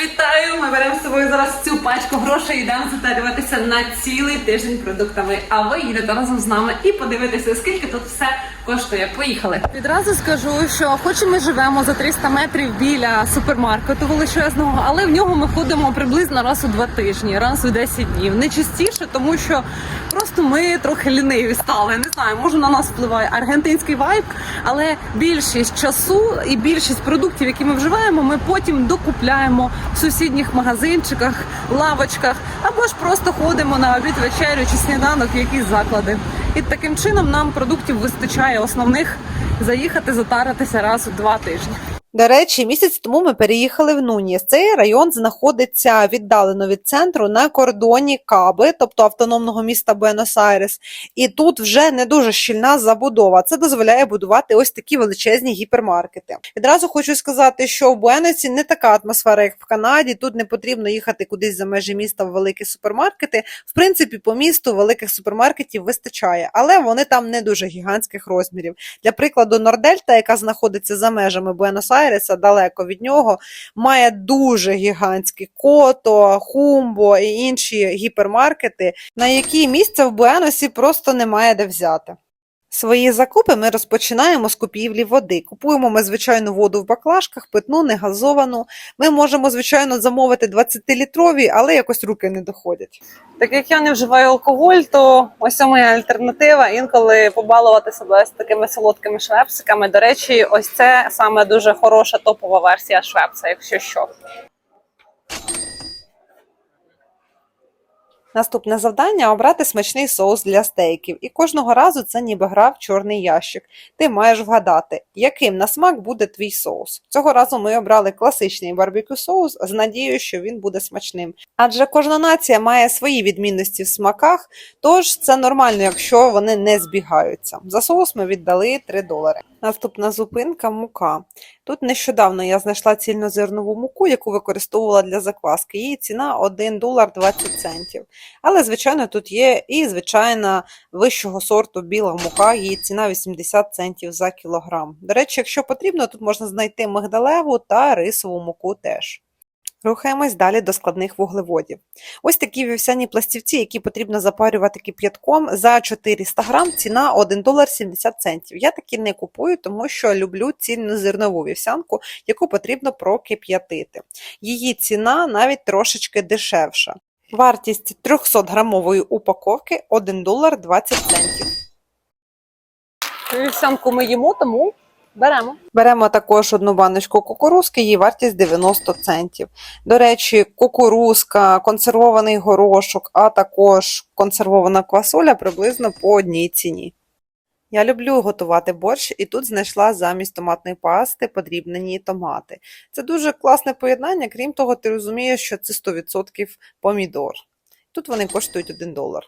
fita вітаю! Ми беремо з собою зараз цю пачку грошей і йдемо затарюватися на цілий тиждень продуктами. А ви їдете разом з нами і подивитися, скільки тут все коштує. Поїхали! Відразу скажу, що хоч і ми живемо за 300 метрів біля супермаркету величезного, але в нього ми ходимо приблизно раз у два тижні, раз у 10 днів. Не частіше, тому що просто ми трохи ліниві стали. Не знаю, може на нас впливає аргентинський вайб, але більшість часу і більшість продуктів, які ми вживаємо, ми потім докупляємо в сусідніх магазинчиках, лавочках або ж просто ходимо на обід вечерю чи сніданок в якісь заклади. І таким чином нам продуктів вистачає основних заїхати затаритися раз у два тижні. До речі, місяць тому ми переїхали в Нуніс. Цей район знаходиться віддалено від центру на кордоні Каби, тобто автономного міста Буенос-Айрес. І тут вже не дуже щільна забудова. Це дозволяє будувати ось такі величезні гіпермаркети. Відразу хочу сказати, що в Буеносі не така атмосфера, як в Канаді. Тут не потрібно їхати кудись за межі міста в великі супермаркети. В принципі, по місту великих супермаркетів вистачає, але вони там не дуже гігантських розмірів. Для прикладу, Нордельта, яка знаходиться за межами Буенос-Айреса, далеко від нього, має дуже гігантські кото, хумбо і інші гіпермаркети, на які місця в Буеносі просто немає де взяти. Свої закупи ми розпочинаємо з купівлі води. Купуємо ми звичайну воду в баклажках, питну, не газовану. Ми можемо, звичайно, замовити 20-літрові, але якось руки не доходять. Так як я не вживаю алкоголь, то ось моя альтернатива. Інколи побалувати себе з такими солодкими швепсиками. До речі, ось це саме дуже хороша топова версія швепса, якщо що. Наступне завдання обрати смачний соус для стейків. І кожного разу це ніби гра в чорний ящик. Ти маєш вгадати, яким на смак буде твій соус. Цього разу ми обрали класичний барбекю соус з надією, що він буде смачним. Адже кожна нація має свої відмінності в смаках, тож це нормально, якщо вони не збігаються. За соус ми віддали 3 долари. Наступна зупинка мука. Тут нещодавно я знайшла цільнозернову муку, яку використовувала для закваски. Її ціна 1 долар 20 центів. Але, звичайно, тут є і звичайна вищого сорту біла мука, її ціна 80 центів за кілограм. До речі, якщо потрібно, тут можна знайти мигдалеву та рисову муку теж. Рухаємось далі до складних вуглеводів. Ось такі вівсяні пластівці, які потрібно запарювати кип'ятком за 400 грам, ціна 1 долар 70 центів. Я такі не купую, тому що люблю цільнозернову вівсянку, яку потрібно прокип'ятити. Її ціна навіть трошечки дешевша. Вартість 300-грамової упаковки 1 долар 20 центів. Вівсянку ми їмо, тому беремо. Беремо також одну баночку кукурузки, її вартість 90 центів. До речі, кукурузка, консервований горошок, а також консервована квасоля приблизно по одній ціні. Я люблю готувати борщ, і тут знайшла замість томатної пасти подрібнені томати. Це дуже класне поєднання, крім того, ти розумієш, що це 100% помідор. Тут вони коштують 1 долар.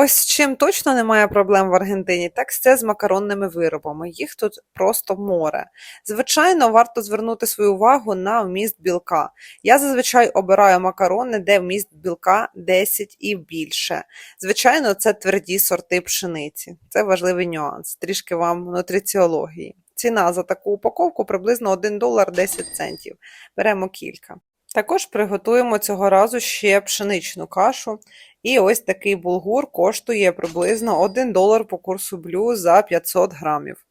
Ось чим точно немає проблем в Аргентині, так це з макаронними виробами. Їх тут просто море. Звичайно, варто звернути свою увагу на вміст білка. Я зазвичай обираю макарони, де вміст білка 10 і більше. Звичайно, це тверді сорти пшениці. Це важливий нюанс. Трішки вам нутриціології. Ціна за таку упаковку приблизно 1 долар 10 центів. Беремо кілька. Також приготуємо цього разу ще пшеничну кашу. І ось такий булгур коштує приблизно 1 долар по курсу блю за 500 грамів.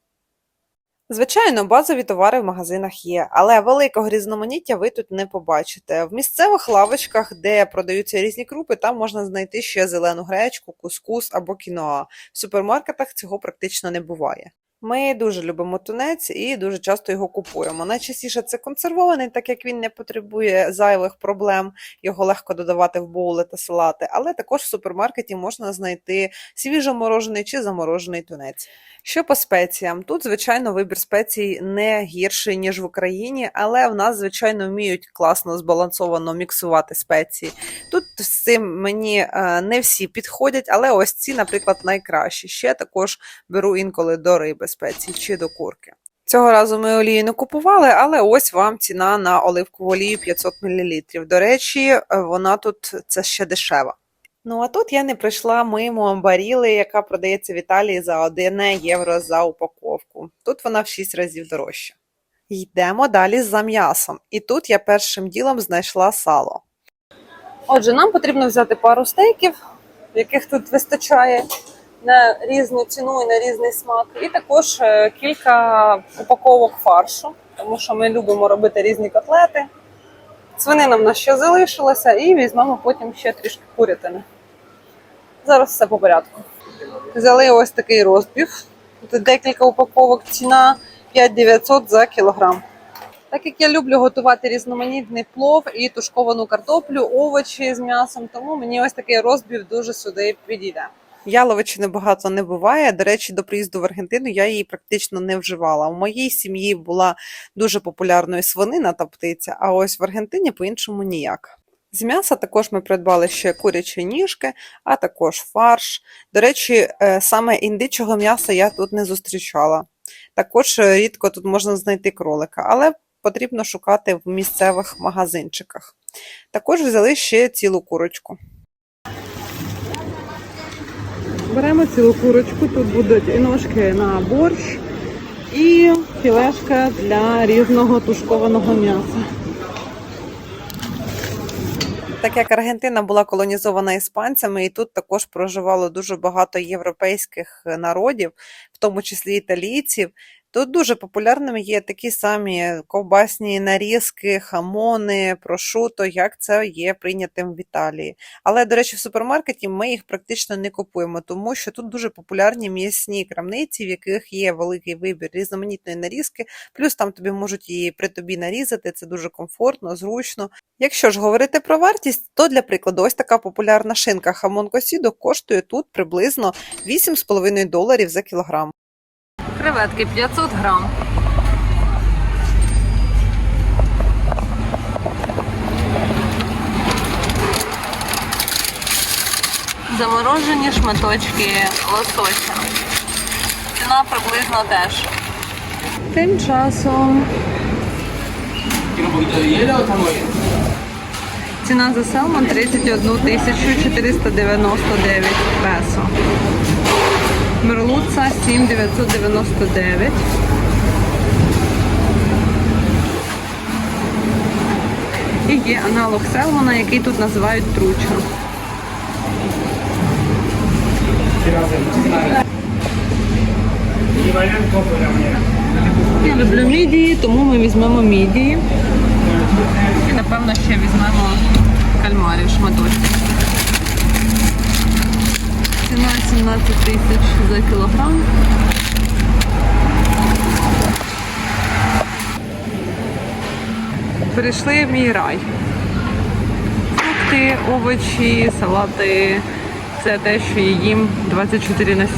Звичайно, базові товари в магазинах є, але великого різноманіття ви тут не побачите. В місцевих лавочках, де продаються різні крупи, там можна знайти ще зелену гречку, кускус або кіноа. В супермаркетах цього практично не буває. Ми дуже любимо тунець і дуже часто його купуємо. Найчастіше це консервований, так як він не потребує зайвих проблем, його легко додавати в боули та салати, але також в супермаркеті можна знайти свіжоморожений чи заморожений тунець. Що по спеціям? Тут, звичайно, вибір спецій не гірший, ніж в Україні, але в нас, звичайно, вміють класно збалансовано міксувати спеції. Тут з цим мені е, не всі підходять, але ось ці, наприклад, найкращі. Ще також беру інколи до риби спеції чи до курки. Цього разу ми олії не купували, але ось вам ціна на оливкову олію 500 мл. До речі, вона тут це ще дешева. Ну а тут я не прийшла мимо баріли, яка продається в Італії за 1 євро за упаковку. Тут вона в 6 разів дорожча. Йдемо далі за м'ясом. І тут я першим ділом знайшла сало. Отже, нам потрібно взяти пару стейків, яких тут вистачає на різну ціну і на різний смак, і також е, кілька упаковок фаршу, тому що ми любимо робити різні котлети. Свинина в нас ще залишилася, і візьмемо потім ще трішки курятини. Зараз все по порядку. Взяли ось такий розбіг. Тут декілька упаковок, ціна 5900 за кілограм. Так як я люблю готувати різноманітний плов і тушковану картоплю, овочі з м'ясом, тому мені ось такий розбів дуже сюди підійде. Яловичини багато не буває. До речі, до приїзду в Аргентину я її практично не вживала. У моїй сім'ї була дуже популярною свинина та птиця, а ось в Аргентині по-іншому ніяк. З м'яса також ми придбали ще курячі ніжки, а також фарш. До речі, е, саме індичого м'яса я тут не зустрічала. Також е, рідко тут можна знайти кролика, але потрібно шукати в місцевих магазинчиках. Також взяли ще цілу курочку. Беремо цілу курочку, тут будуть і ножки на борщ, і філешка для різного тушкованого м'яса. Так як Аргентина була колонізована іспанцями, і тут також проживало дуже багато європейських народів, в тому числі італійців. Тут дуже популярними є такі самі ковбасні нарізки, хамони, прошуто, як це є прийнятим в Італії. Але, до речі, в супермаркеті ми їх практично не купуємо, тому що тут дуже популярні м'ясні крамниці, в яких є великий вибір різноманітної нарізки, плюс там тобі можуть її при тобі нарізати. Це дуже комфортно, зручно. Якщо ж говорити про вартість, то для прикладу, ось така популярна шинка хамон косідо коштує тут приблизно 8,5 доларів за кілограм. Креветки 500 грам. Заморожені шматочки лосося. Ціна приблизно теж. Тим часом ціна за селмон 31 тисячу 499 песо. Мерлуца 7999. І є аналог селмона, який тут називають труча. Я люблю мідії, тому ми візьмемо мідії. І напевно ще візьмемо кальмарів шматочки. Ціна 17 тисяч за кілограм. Прийшли в мій рай. Фрукти, овочі, салати. Це те, що я їм 24 на 7.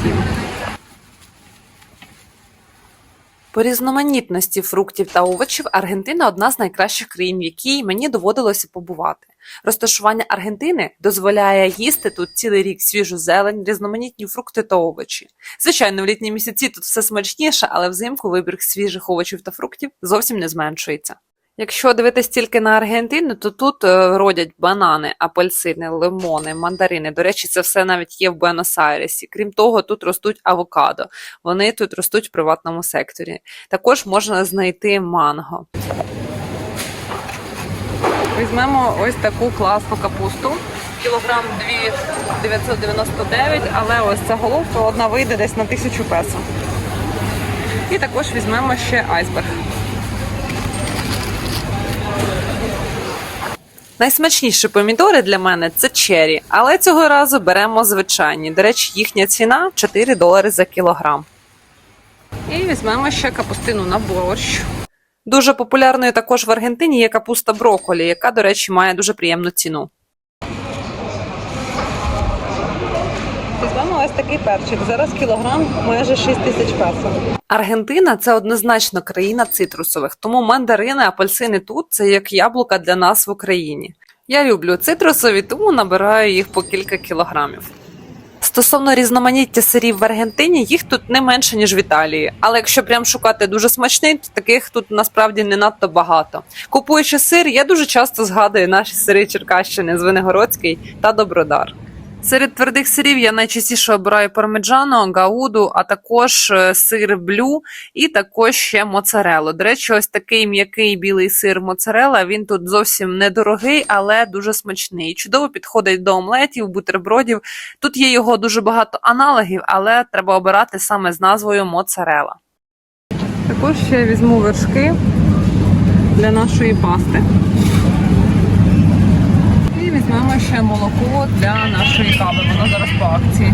По різноманітності фруктів та овочів Аргентина одна з найкращих країн, в якій мені доводилося побувати. Розташування Аргентини дозволяє їсти тут цілий рік свіжу зелень, різноманітні фрукти та овочі. Звичайно, в літні місяці тут все смачніше, але взимку вибір свіжих овочів та фруктів зовсім не зменшується. Якщо дивитись тільки на Аргентину, то тут е, родять банани, апельсини, лимони, мандарини. До речі, це все навіть є в Буенос-Айресі. Крім того, тут ростуть авокадо. Вони тут ростуть в приватному секторі. Також можна знайти манго. Візьмемо ось таку класну капусту. Кілограм 2,999, але ось ця головка одна вийде десь на 1000 песо. І також візьмемо ще айсберг. Найсмачніші помідори для мене це чері, але цього разу беремо звичайні. До речі, їхня ціна 4 долари за кілограм. І візьмемо ще капустину на борщ. Дуже популярною також в Аргентині є капуста брокколі, яка, до речі, має дуже приємну ціну. Ось такий перчик. Зараз кілограм майже 6 тисяч песо. Аргентина це однозначно країна цитрусових, тому мандарини, апельсини тут це як яблука для нас в Україні. Я люблю цитрусові, тому набираю їх по кілька кілограмів. Стосовно різноманіття сирів в Аргентині, їх тут не менше, ніж в Італії. Але якщо прям шукати дуже смачний, то таких тут насправді не надто багато. Купуючи сир, я дуже часто згадую наші сири Черкащини, Звенигородський та Добродар. Серед твердих сирів я найчастіше обираю пармеджано, гауду, а також е, сир блю і також ще моцарелу. До речі, ось такий м'який білий сир моцарела. Він тут зовсім недорогий, але дуже смачний. Чудово підходить до омлетів, бутербродів. Тут є його дуже багато аналогів, але треба обирати саме з назвою моцарела. Також ще візьму вершки для нашої пасти. Візьмемо ще молоко для нашої кави. Воно зараз по акції.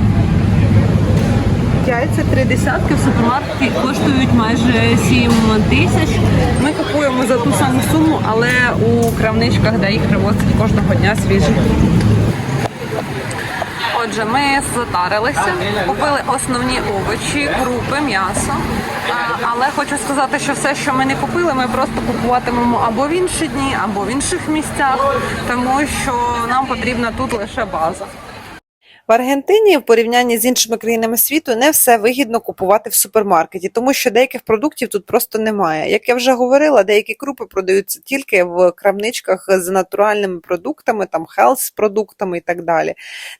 Яйця три десятки в супермаркеті коштують майже 7 тисяч. Ми купуємо за ту саму суму, але у крамничках, де їх привозять кожного дня свіжі. Отже, ми затарилися, купили основні овочі, крупи, м'ясо. Але хочу сказати, що все, що ми не купили, ми просто купуватимемо або в інші дні, або в інших місцях, тому що нам потрібна тут лише база. В Аргентині, в порівнянні з іншими країнами світу, не все вигідно купувати в супермаркеті, тому що деяких продуктів тут просто немає. Як я вже говорила, деякі крупи продаються тільки в крамничках з натуральними продуктами, там хелс продуктами і так далі.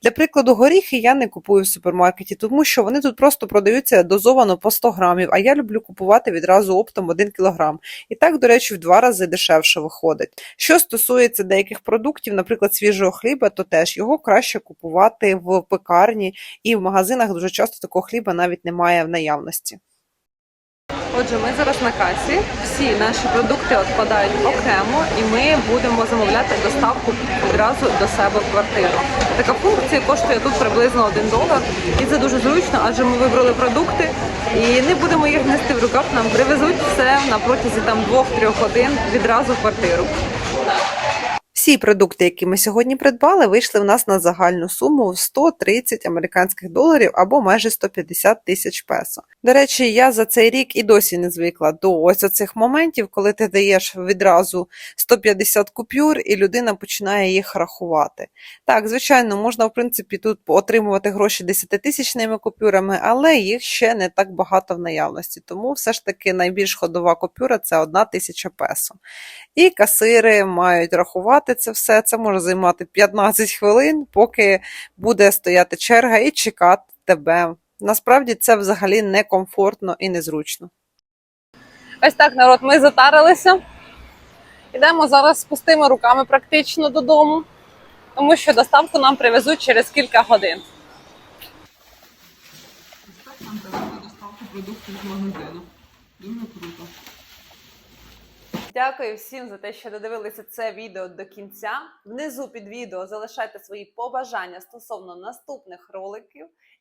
Для прикладу, горіхи я не купую в супермаркеті, тому що вони тут просто продаються дозовано по 100 грамів, а я люблю купувати відразу оптом 1 кілограм. І так, до речі, в два рази дешевше виходить. Що стосується деяких продуктів, наприклад, свіжого хліба, то теж його краще купувати в пекарні і в магазинах дуже часто такого хліба навіть немає в наявності. Отже, ми зараз на касі. Всі наші продукти відпадають окремо, і ми будемо замовляти доставку відразу до себе в квартиру. Така функція коштує тут приблизно 1 долар, і це дуже зручно, адже ми вибрали продукти і не будемо їх нести в руках. Нам привезуть все на протязі там 2-3 годин відразу в квартиру. Всі продукти, які ми сьогодні придбали, вийшли в нас на загальну суму в 130 американських доларів або майже 150 тисяч песо. До речі, я за цей рік і досі не звикла до ось оцих моментів, коли ти даєш відразу 150 купюр, і людина починає їх рахувати. Так, звичайно, можна в принципі тут отримувати гроші 10-тисячними купюрами, але їх ще не так багато в наявності. Тому все ж таки найбільш ходова купюра це 1 тисяча песо. І касири мають рахувати це все. Це може займати 15 хвилин, поки буде стояти черга і чекати тебе. Насправді це взагалі некомфортно і незручно. Ось так, народ, ми затарилися. Йдемо зараз з пустими руками практично додому, тому що доставку нам привезуть через кілька годин. Так нам привезли доставку продуктів з магазину. Дуже круто. Дякую всім за те, що додивилися це відео до кінця. Внизу під відео залишайте свої побажання стосовно наступних роликів